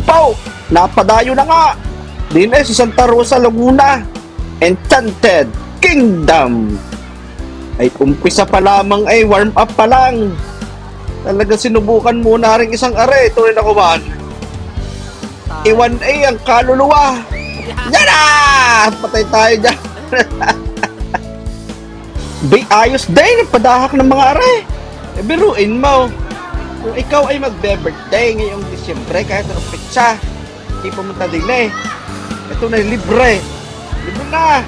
po, napadayo na nga. Din eh, sa Santa Rosa, Laguna. Enchanted Kingdom. Ay, umpisa pa lamang ay warm up pa lang. Talaga sinubukan muna rin isang are. Ito rin ako man. Iwan ay ang kaluluwa. Yan na! Patay tayo dyan. Bay, ayos din. Padahak ng mga are. Eh, biruin mo. Kung ikaw ay magbe-birthday ngayong Disyembre, kahit anong pitsa, hindi pumunta din eh. Ito na libre. Libre na.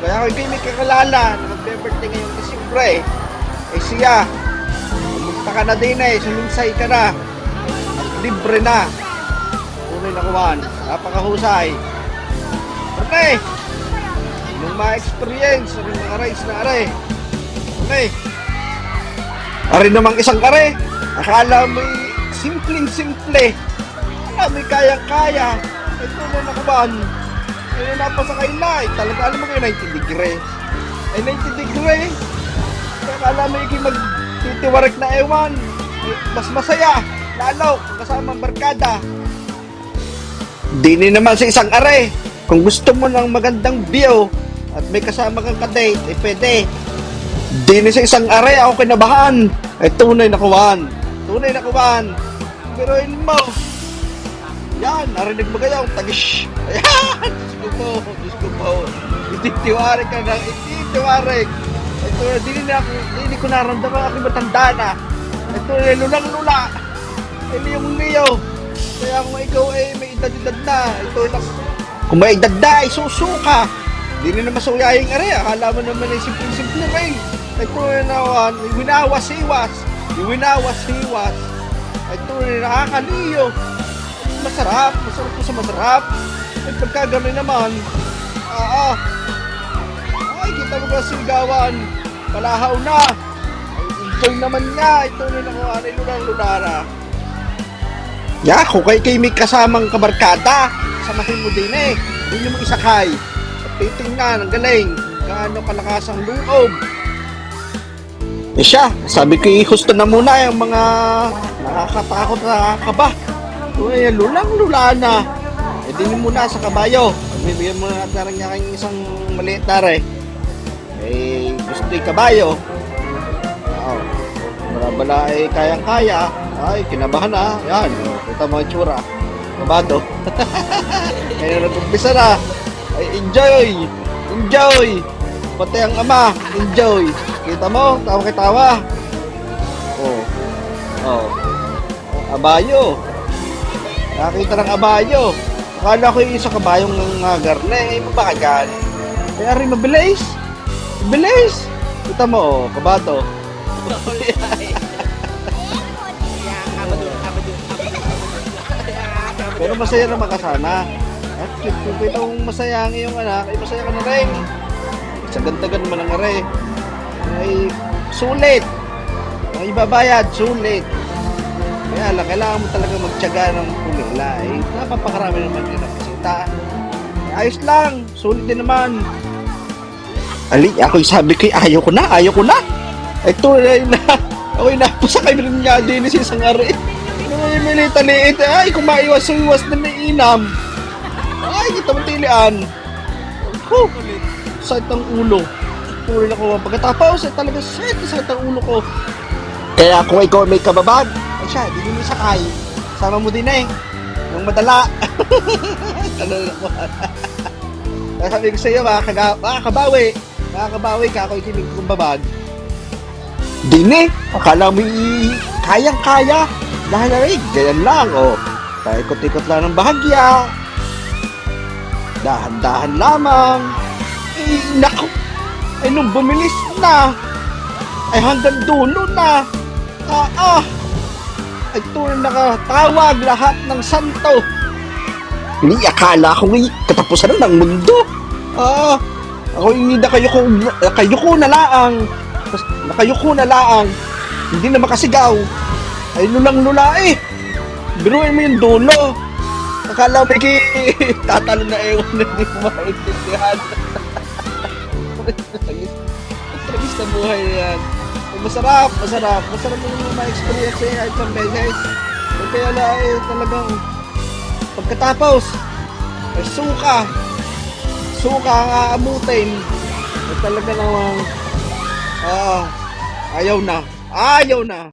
Kaya kung ikaw may kakalala na magbe-birthday ngayong Disyembre, eh siya, pumunta ka na din eh, sulunsay ka na. At libre na. Tunay na kuwan. Napakahusay. Parte! Nung ma-experience, ang mga rice na are. Okay. Are namang isang are. Akala mo'y simpleng-simple. Akala mo'y kaya-kaya. Ito na nakuban. Ayun na. Eh, talaga alam mo kayo 90 degree. Ay 90 degree. Akala mo yung magtitiwarik na ewan. Eh, mas masaya. Lalo kasama ang barkada. Dini naman sa isang are. Kung gusto mo ng magandang view at may kasama kang kadate, eh pwede. Dini sa isang are, ako kinabahan. Ay tunay na kuwan. Tunay na kuwan. Biruin mo. Yan, narinig mo kayo, tagish. Ayan, Diyos ko po, Diyos ko po. Ititiwarik ka na, ititiwarik. Ito, dini na ako, dini ko naramdaman ako matanda na. Ito, lulang lula. Ito yung Leo. Kaya kung ikaw ay may edad-edad na, ito lang. Kung may edad na, ay susuka. Di rin na masuyaying are. Akala mo naman ay simple-simple rin. Ito na naman, winawas-iwas. Winawas-iwas. Ito nakakaliyo. Masarap. Masarap po sa masarap. At pagka gano'n naman, ah, ah. Ay, kita mo ba sigawan? Palahaw na. Ay, enjoy naman nga. Ito rin ako, ano, lunang-lunara. Ya, kung kay kay may kasamang kabarkada, samahin mo din eh. Hindi mo isakay. At titingnan, ang galing. Gaano kalakas ang loob. Eh siya, sabi ko ihusto na muna yung mga nakakatakot na kaba. Uy, lulang lula na. Eh din muna sa kabayo. Bibigyan mo na natin niya kayong isang maliit na re. Eh, gusto yung kabayo. Wow. Bala-bala eh, kayang-kaya. Ay, kinabahan na. Yan, oh, kita mo ang tsura. Kabado. Ngayon nag-umpisa na. Ay, enjoy! Enjoy! Pati ang ama, enjoy. Kita mo, tawa kay tawa. Oh. Oh. Abayo. Nakita ng abayo. Akala ko yung isa kabayong ng uh, garne. Eh, mabagal. Kaya rin mabilis. Mabilis. Kita mo, oh, kabado. Pero masaya naman kasama. At kung kung itong masaya ang iyong anak, ay masaya ka na rin. Sa gandagan mo ng are. Ay sulit. Ang ibabayad, sulit. Kaya lang, kailangan mo talaga magtyaga ng pumila. Eh, napapakarami naman yung nakasita. Eh, ayos lang, sulit din naman. Ali, ako sabi ko, ayaw ko na, ayaw ko na. Ito na, ako'y napasakay rin niya din sa isang ari. Ay, minita liit. Ay, kung maiwas-iwas na may inam. Ay, kita mong tilian. Huh, sakit ang ulo. Tuloy na ko. Pagkatapos, ay talaga sakit na sakit ang ulo ko. Kaya kung ikaw may kababag, ay siya, di mo sakay. Sama mo din eh. Yung madala. ano na ko. Kaya sabi ko sa iyo, makakaga- makakabawi. Makakabawi ka ako ikinig kong babag. Dini, akala mo i- kayang-kaya. Dahil na rin, ganyan lang, oh. Paikot-ikot lang ng bahagya. Dahan-dahan lamang. Eh, naku. Ay, nung bumilis na. Ay, hanggang dulo na. Ah, ah. Ay, tuloy nakatawag lahat ng santo. Hindi, akala ko ngay, katapusan na ng mundo. Ah, ako hindi na kayo ko, kayo ko na laang. Nakayuko na laang. Hindi na makasigaw. Ay, lulang-lula eh. Biruin mo yung dulo. Akala mo ki tatalo na ewan na hindi mo maintindihan. Tragis na buhay yan. Masarap, masarap. Masarap yung mga experience eh, kahit sa guys. So, kaya na eh, talagang pagkatapos, ay suka. Suka ang aamutin. At talaga namang, ah, ayaw na. Ayaw na.